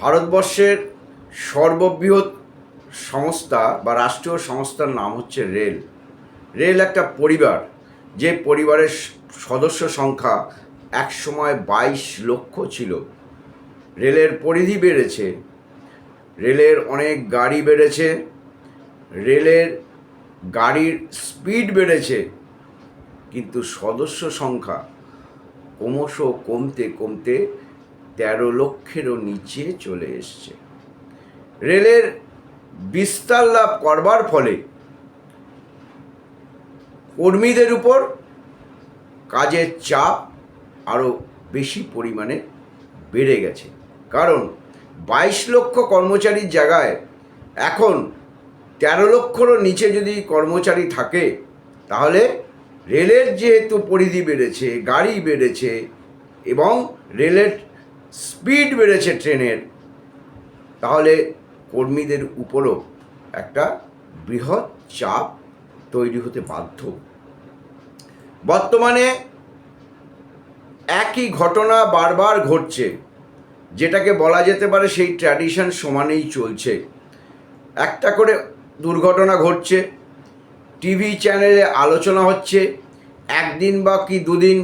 ভারতবর্ষের সর্ববৃহৎ সংস্থা বা রাষ্ট্রীয় সংস্থার নাম হচ্ছে রেল। রেল একটা পরিবার, যে পরিবারের সদস্য সংখ্যা একসময় বাইশ লক্ষ ছিল। রেলের পরিধি বেড়েছে, রেলের অনেক গাড়ি বেড়েছে, রেলের গাড়ির স্পিড বেড়েছে, কিন্তু সদস্য সংখ্যা ক্রমশ কমতে কমতে তেরো লক্ষেরও নিচে চলে এসছে। রেলের বিস্তার লাভ করবার ফলে কর্মীদের উপর কাজের চাপ আরও বেশি পরিমাণে বেড়ে গেছে। কারণ বাইশ লক্ষ কর্মচারীর জায়গায় এখন তেরো লক্ষরও নিচে যদি কর্মচারী থাকে, তাহলে রেলের যেহেতু পরিধি বেড়েছে, গাড়ি বেড়েছে এবং রেলের স্পিড বেড়েছে ট্রেনের। তাহলে কর্মীদের উপরও একটা বৃহৎ চাপ তৈরি হতে বাধ্য। বর্তমানে একই ঘটনা বারবার ঘটছে, যেটাকে বলা যেতে পারে সেই ট্র্যাডিশন সমানেই চলছে। একটা করে দুর্ঘটনা ঘটছে টিভি চ্যানেলে আলোচনা হচ্ছে, একদিন বা কি দুদিন,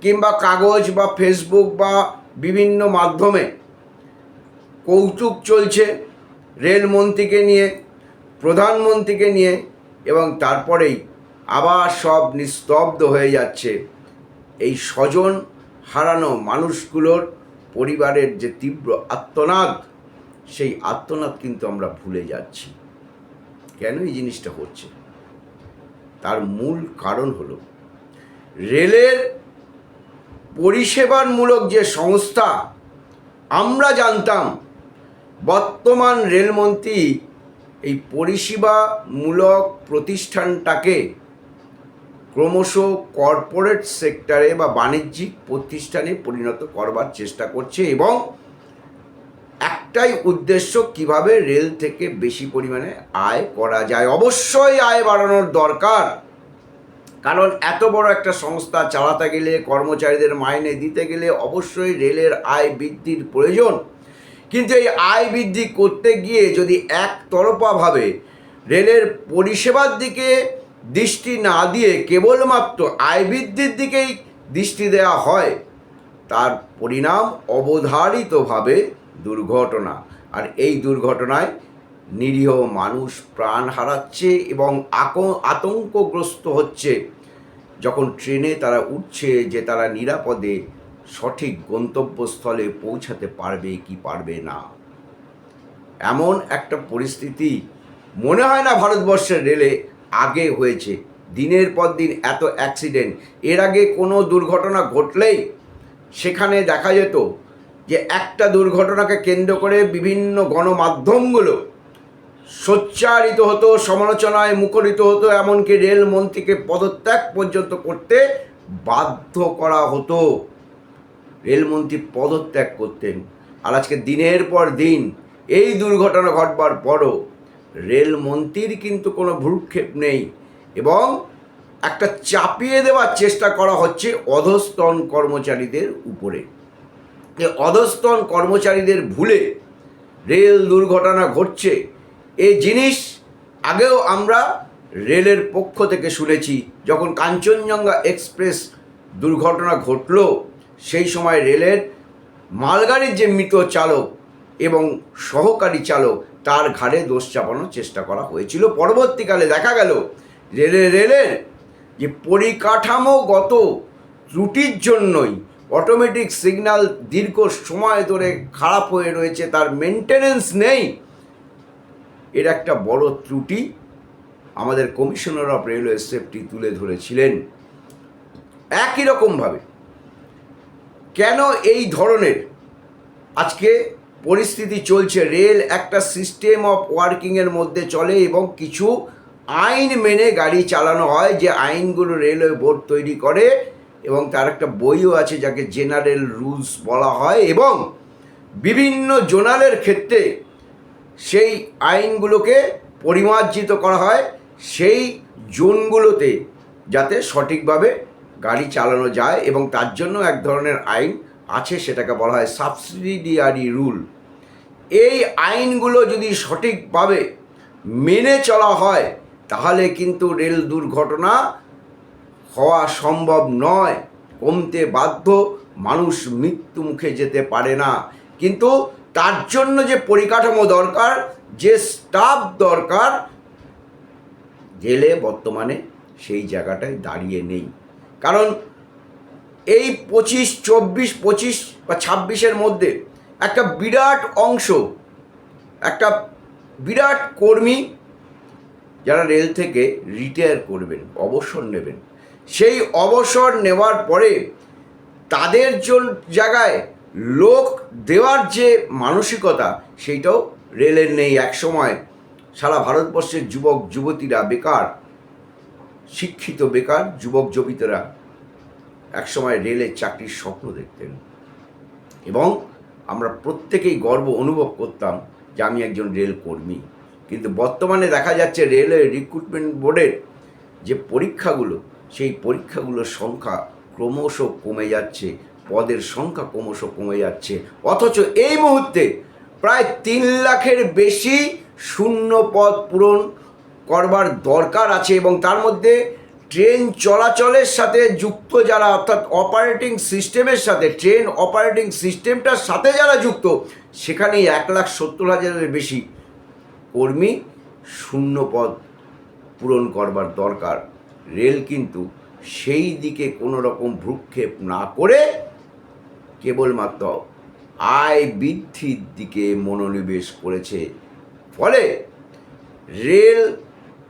কিংবা কাগজ বা ফেসবুক বা বিভিন্ন মাধ্যমে কৌতুক চলছে রেলমন্ত্রীকে নিয়ে, প্রধানমন্ত্রীকে নিয়ে, এবং তারপরেই আবার সব নিস্তব্ধ হয়ে যাচ্ছে এই স্বজন হারানো মানুষগুলোর পরিবারের যে তীব্র আত্মনাদ, সেই আত্মনাদ কিন্তু আমরা ভুলে যাচ্ছি। কেন এই জিনিসটা হচ্ছে? তার মূল কারণ হলো, রেলের পরিষেবামূলক যে সংস্থা, আমরা জানতাম বর্তমান রেলমন্ত্রী এই পরিষেবামূলক প্রতিষ্ঠানটাকে ক্রমশ কর্পোরেট সেক্টরে বা বাণিজ্যিক প্রতিষ্ঠানে পরিণত করবার চেষ্টা করছে এবং একটাই উদ্দেশ্য, কীভাবে রেল থেকে বেশি পরিমাণে আয় করা যায়। অবশ্যই আয় বাড়ানোর দরকার। কারণ এত বড় একটা সংস্থা চালাতে গেলে, কর্মচারীদের মাইনে দিতে গেলে অবশ্যই রেলের আয় বৃদ্ধির প্রয়োজন। কিন্তু এই আয় বৃদ্ধি করতে গিয়ে যদি একতরফাভাবে রেলের পরিষেবার দিকে দৃষ্টি না দিয়ে কেবলমাত্র আয় বৃদ্ধির দিকেই দৃষ্টি দেওয়া হয়, তার পরিণাম অবধারিতভাবে দুর্ঘটনা। আর এই দুর্ঘটনায় নিরীহ মানুষ প্রাণ হারাচ্ছে এবং আতঙ্কগ্রস্ত হচ্ছে। যখন ট্রেনে তারা উঠছে যে তারা নিরাপদে সঠিক গন্তব্যস্থলে পৌঁছাতে পারবে কি পারবে না। এমন একটা পরিস্থিতি মনে হয় না ভারতবর্ষের রেলে আগে হয়েছে। দিনের পর দিন এত অ্যাক্সিডেন্ট এর আগে কোনো দুর্ঘটনা ঘটলেই সেখানে দেখা যেত যে একটা দুর্ঘটনাকে কেন্দ্র করে বিভিন্ন গণমাধ্যমগুলো সোচ্চারিত হতো, সমালোচনায় মুখরিত হতো, এমনকি রেলমন্ত্রীকে পদত্যাগ পর্যন্ত করতে বাধ্য করা হতো। রেলমন্ত্রী পদত্যাগ করতেন। আর আজকে দিনের পর দিন এই দুর্ঘটনা ঘটবার পরও রেলমন্ত্রীর কিন্তু কোনো ভ্রুক্ষেপ নেই এবং একটা চাপিয়ে দেওয়ার চেষ্টা করা হচ্ছে অধস্তন কর্মচারীদের উপরে। অধস্তন কর্মচারীদের ভুলে রেল দুর্ঘটনা ঘটছে। এই জিনিস আগেও আমরা রেলের পক্ষ থেকে শুনেছি, যখন কাঞ্চনজঙ্ঘা এক্সপ্রেস দুর্ঘটনা ঘটল, সেই সময় রেলের মালগাড়ির যে মৃত চালক এবং সহকারী চালক, তার ঘাড়ে দোষ চাপানোর চেষ্টা করা হয়েছিল। পরবর্তীকালে দেখা গেল, রেলে রেলের যে পরিকাঠামোগত ত্রুটির জন্যই অটোমেটিক সিগন্যাল দীর্ঘ সময় ধরে খারাপ হয়ে রয়েছে, তার মেনটেনেন্স নেই। এর একটা বড় ত্রুটি আমাদের কমিশনার অফ রেলওয়ে সেফটি তুলে ধরেছিলেন। একই রকমভাবে কেন এই ধরনের আজকে পরিস্থিতি চলছে? রেল একটা সিস্টেম অফ ওয়ার্কিংয়ের মধ্যে চলে এবং কিছু আইন মেনে গাড়ি চালানো হয় যে আইনগুলো রেলওয়ে বোর্ড তৈরি করে এবং তার একটা বইও আছে যাকে জেনারেল রুলস বলা হয় এবং বিভিন্ন জোনালের ক্ষেত্রে সেই আইনগুলোকে পরিমার্জিত করা হয়, সেই জোনগুলোতে যাতে সঠিকভাবে গাড়ি চালানো যায় এবং তার জন্য এক ধরনের আইন আছে সেটাকে বলা হয় সাবসিডিয়ারি রুল। এই আইনগুলো যদি সঠিকভাবে মেনে চলা হয়, তাহলে কিন্তু রেল দুর্ঘটনা হওয়া সম্ভব নয়। কমতে বাধ্য মানুষ মৃত্যু মুখে যেতে পারে না। কিন্তু তার জন্য যে পরিকাঠামো দরকার, যে স্টাফ দরকার, জেলে বর্তমানে সেই জায়গাটায় দাঁড়িয়ে নেই। কারণ এই পঁচিশ, চব্বিশ, পঁচিশ বা ছাব্বিশের মধ্যে একটা বিরাট অংশ, একটা বিরাট কর্মী যারা রেল থেকে রিটায়ার করবেন, অবসর নেবেন। সেই অবসর নেওয়ার পরে তাদের জন জায়গায় লোক দেওয়ার যে মানসিকতা, সেইটাও রেলের নেই একসময় সারা ভারতবর্ষের যুবক, যুবতীরা বেকার, শিক্ষিত, বেকার যুবক, যুবিতরা একসময় রেলের চাকরির স্বপ্ন দেখতেন। এবং আমরা প্রত্যেকেই গর্ব অনুভব করতাম যে আমি একজন রেল কর্মী। কিন্তু বর্তমানে দেখা যাচ্ছে রেলের রিক্রুটমেন্ট বোর্ডের যে পরীক্ষাগুলো, সেই পরীক্ষাগুলোর সংখ্যা ক্রমশ কমে যাচ্ছে। পদের সংখ্যা ক্রমশ কমে যাচ্ছে। অথচ এই মুহূর্তে প্রায় তিন লাখের বেশি শূন্য পদ পূরণ করবার দরকার আছে এবং তার মধ্যে ট্রেন চলাচলের সাথে যুক্ত যারা, অর্থাৎ অপারেটিং সিস্টেমের সাথে, ট্রেন অপারেটিং সিস্টেমটার সাথে যারা যুক্ত, সেখানেই এক লাখ সত্তর হাজারের বেশি কর্মী শূন্য পদ পূরণ করবার দরকার। রেল কিন্তু সেই দিকে কোনো রকম ভ্রুক্ষেপ না করে কেবলমাত্র আয় বৃদ্ধির দিকে মনোনিবেশ করেছে। ফলে রেল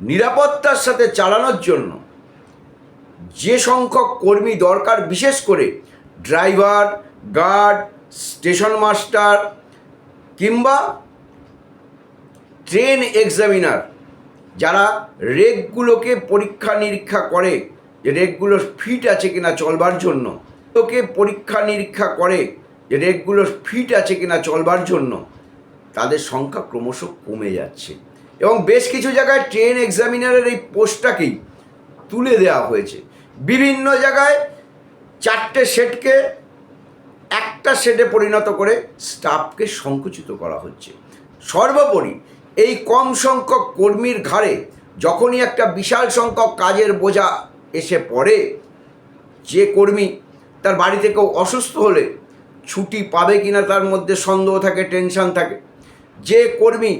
নিরাপত্তার সাথে চালানোর জন্য যে সংখ্যক কর্মী দরকার, বিশেষ করে ড্রাইভার, গার্ড, স্টেশন মাস্টার কিংবা ট্রেন এক্সামিনার, যারা রেকগুলোকে পরীক্ষা নিরীক্ষা করে যে রেকগুলো ফিট আছে কিনা চলবার জন্য। তোকে পরীক্ষা নিরীক্ষা করে যে রেকগুলো ফিট আছে কিনা চলবার জন্য, তাদের সংখ্যা ক্রমশ কমে যাচ্ছে। এবং বেশ কিছু জায়গায় ট্রেন এক্সামিনারের এই পোস্টটাকেই তুলে দেওয়া হয়েছে। বিভিন্ন জায়গায় চারটে সেটকে একটা সেটে পরিণত করে স্টাফকে সংকুচিত করা হচ্ছে। সর্বোপরি, এই কম সংখ্যক কর্মীর ঘাড়ে যখনই একটা বিশাল সংখ্যক কাজের বোঝা এসে পড়ে, যে কর্মী তার বাড়ি থেকেও অসুস্থ হলে ছুটি পাবে কিনা তার মধ্যে সন্দেহ থাকে টেনশন থাকে। যে কর্মী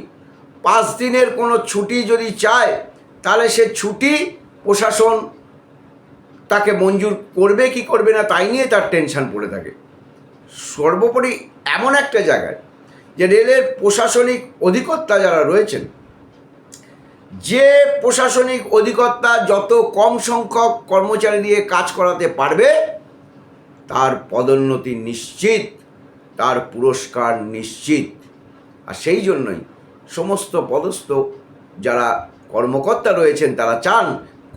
পাঁচ দিনের কোনো ছুটি যদি চায়, তাহলে সে ছুটি প্রশাসন তাকে মঞ্জুর করবে কি করবে না, তাই নিয়ে তার টেনশন পড়ে থাকে। সর্বোপরি এমন একটা জায়গায় যে রেলের প্রশাসনিক অধিকর্তা যারা রয়েছেন, যে প্রশাসনিক অধিকর্তা যত কম সংখ্যক কর্মচারী দিয়ে কাজ করাতে পারবে তার পদোন্নতি নিশ্চিত, তার পুরস্কার নিশ্চিত। আর সেই জন্যই সমস্ত পদস্থ যারা কর্মকর্তা রয়েছেন, তারা চান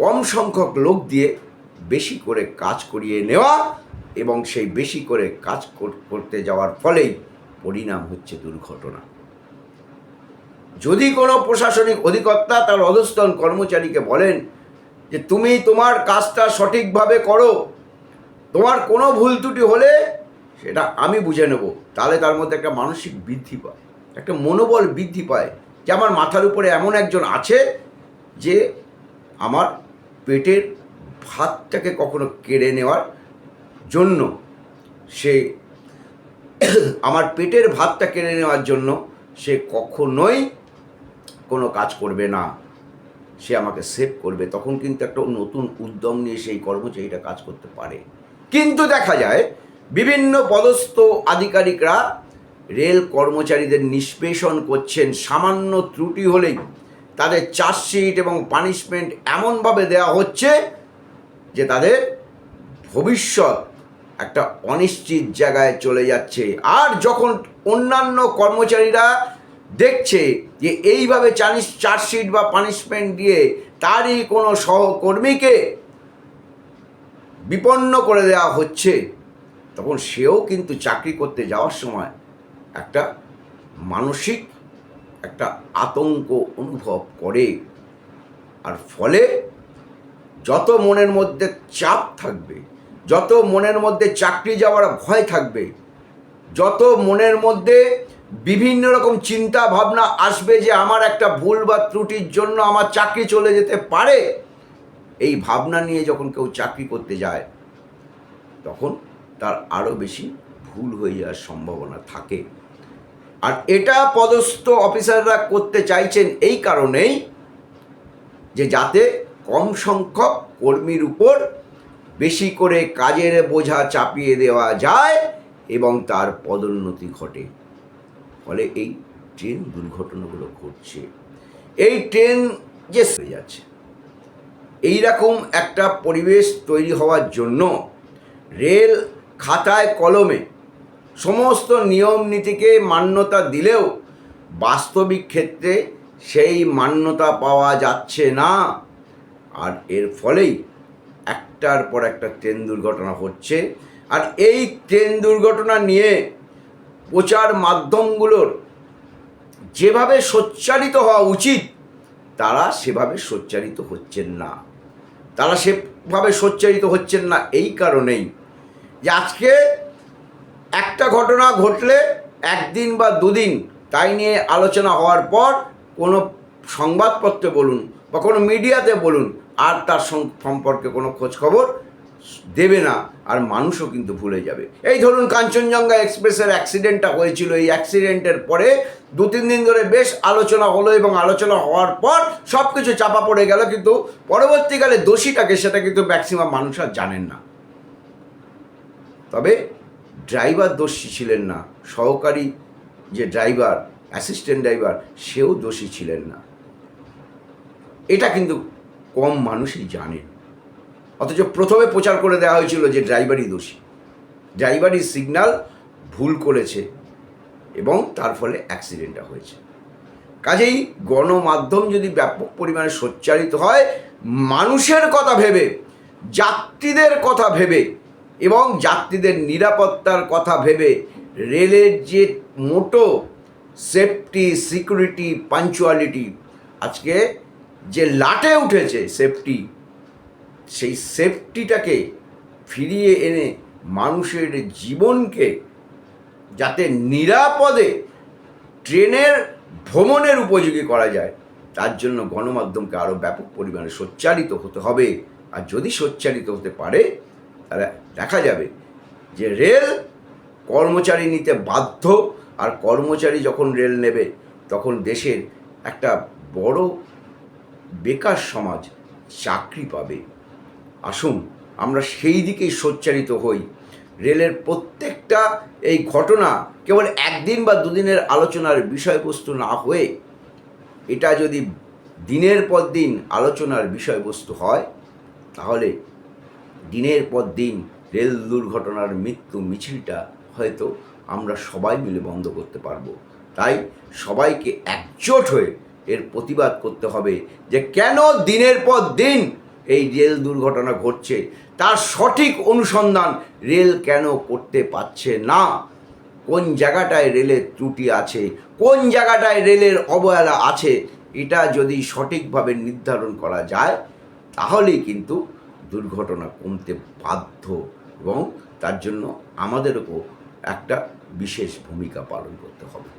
কম সংখ্যক লোক দিয়ে বেশি করে কাজ করিয়ে নেওয়া এবং সেই বেশি করে কাজ করতে যাওয়ার ফলেই পরিণাম হচ্ছে দুর্ঘটনা। যদি কোনো প্রশাসনিক অধিকর্তা তার অধস্তন কর্মচারীকে বলেন যে, তুমি তোমার কাজটা সঠিকভাবে করো তোমার কোনো ভুল ত্রুটি হলে সেটা আমি বুঝে নেব। তাহলে তার মধ্যে একটা মানসিক বৃদ্ধি পায়, একটা মনোবল বৃদ্ধি পায় যে আমার মাথার উপরে এমন একজন আছে যে আমার পেটের ভাতটাকে কখনো কেড়ে নেওয়ার জন্য সে আমার পেটের ভাতটা কেড়ে নেওয়ার জন্য সে কখনোই কোনো কাজ করবে না। সে আমাকে সেভ করবে। তখন কিন্তু একটা নতুন উদ্যম নিয়ে সেই কর্মচারীটা কাজ করতে পারে। কিন্তু দেখা যায়, বিভিন্ন পদস্থ আধিকারিকরা রেল কর্মচারীদের নিষ্পেষণ করছেন, সামান্য ত্রুটি হলেই। তাদের চার্জশিট এবং পানিশমেন্ট এমনভাবে দেওয়া হচ্ছে যে তাদের ভবিষ্যৎ একটা অনিশ্চিত জায়গায় চলে যাচ্ছে। আর যখন অন্যান্য কর্মচারীরা দেখছে যে এইভাবে চার্জশিট বা পানিশমেন্ট দিয়ে তারই কোনো সহকর্মীকে বিপন্ন করে দেওয়া হচ্ছে, তখন সেও কিন্তু চাকরি করতে যাওয়ার সময় একটা মানসিক একটা আতঙ্ক অনুভব করে। আর ফলে যত মনের মধ্যে চাপ থাকবে, যত মনের মধ্যে চাকরি যাওয়ার ভয় থাকবে, যত মনের মধ্যে বিভিন্ন রকম চিন্তা ভাবনা আসবে যে আমার একটা ভুল বা ত্রুটির জন্য আমার চাকরি চলে যেতে পারে এই ভাবনা নিয়ে যখন কেউ চাকরি করতে যায়, তখন তার আরও বেশি ভুল হয়ে যাওয়ার সম্ভাবনা থাকে। আর এটা পদস্থ অফিসাররা করতে চাইছেন এই কারণেই যে যাতে কম সংখ্যক কর্মীর উপর বেশি করে কাজের বোঝা চাপিয়ে দেওয়া যায় এবং তার পদোন্নতি ঘটে। ফলে এই ট্রেন দুর্ঘটনাগুলো ঘটছে। এই ট্রেন যে যাচ্ছে এই রকম একটা পরিবেশ তৈরি হওয়ার জন্য রেল খাতায় কলমে সমস্ত নিয়ম নীতিকে মান্যতা দিলেও বাস্তবিক ক্ষেত্রে সেই মান্যতা পাওয়া যাচ্ছে না। আর এর ফলেই একটার পর একটা ট্রেন দুর্ঘটনা হচ্ছে। আর এই ট্রেন দুর্ঘটনা নিয়ে প্রচার মাধ্যমগুলোর যেভাবে সোচ্চারিত হওয়া উচিত, তারা সেভাবে সোচ্চারিত হচ্ছেন না। তারা সেভাবে সচ্চারিত হচ্ছেন না এই কারণেই যে আজকে একটা ঘটনা ঘটলে একদিন বা দুদিন তাই নিয়ে আলোচনা হওয়ার পর কোনো সংবাদপত্রে বলুন বা কোনো মিডিয়াতে বলুন আর তার সম্পর্কে কোনো খোঁজ খবর দেবে না, আর মানুষও কিন্তু ভুলে যাবে। এই ধরুন কাঞ্চনজঙ্ঘা এক্সপ্রেসের অ্যাক্সিডেন্টটা হয়েছিল। এই অ্যাক্সিডেন্টের পরে দু, তিন দিন ধরে বেশ আলোচনা হলো এবং আলোচনা হওয়ার পর সব কিছু চাপা পড়ে গেল, কিন্তু পরবর্তীকালে দোষীটাকে সেটা কিন্তু ম্যাক্সিমাম মানুষ আর জানেন না। তবে ড্রাইভার দোষী ছিলেন না, সহকারী যে ড্রাইভার অ্যাসিস্ট্যান্ট ড্রাইভার, সেও দোষী ছিলেন না। এটা কিন্তু কম মানুষই জানেন। অথচ প্রথমে প্রচার করে দেওয়া হয়েছিল যে ড্রাইভারই দোষী। ড্রাইভারই সিগন্যাল ভুল করেছে এবং তার ফলে অ্যাক্সিডেন্টটা হয়েছে। কাজেই গণমাধ্যম যদি ব্যাপক পরিমাণে সোচ্চারিত হয়, মানুষের কথা ভেবে, যাত্রীদের কথা ভেবে এবং যাত্রীদের নিরাপত্তার কথা ভেবে রেলের যে মোটো সেফটি, সিকিউরিটি, পাঞ্চুয়ালিটি, আজকে যে লাটে উঠেছে সেফটি সেই সেফটিটাকে ফিরিয়ে এনে মানুষের জীবনকে যাতে নিরাপদে ট্রেনের ভ্রমণের উপযোগী করা যায়, তার জন্য গণমাধ্যমকে আরও ব্যাপক পরিমাণে সোচ্চারিত হতে হবে। আর যদি সোচ্চারিত হতে পারে, তাহলে দেখা যাবে যে রেল কর্মচারী নিতে বাধ্য। আর কর্মচারী যখন রেল নেবে, তখন দেশের একটা বড় বেকার সমাজ চাকরি পাবে। আসুন, আমরা সেই দিকেই সোচ্চারিত হই। রেলের প্রত্যেকটা এই ঘটনা কেবল একদিন বা দুদিনের আলোচনার বিষয়বস্তু না হয়ে, এটা যদি দিনের পর দিন আলোচনার বিষয়বস্তু হয়, তাহলে দিনের পর দিন রেল দুর্ঘটনার মৃত্যু মিছিলটা হয়তো আমরা সবাই মিলে বন্ধ করতে পারব। তাই সবাইকে একজোট হয়ে এর প্রতিবাদ করতে হবে যে কেন দিনের পর দিন এই রেল দুর্ঘটনা ঘটছে, তার সঠিক অনুসন্ধান রেল কেন করতে পারছে না? কোন জায়গাটায় রেলের ত্রুটি আছে? কোন জায়গাটায় রেলের অবহেলা আছে? এটা যদি সঠিকভাবে নির্ধারণ করা যায়, তাহলেই কিন্তু দুর্ঘটনা কমতে বাধ্য এবং তার জন্য আমাদেরও একটা বিশেষ ভূমিকা পালন করতে হবে।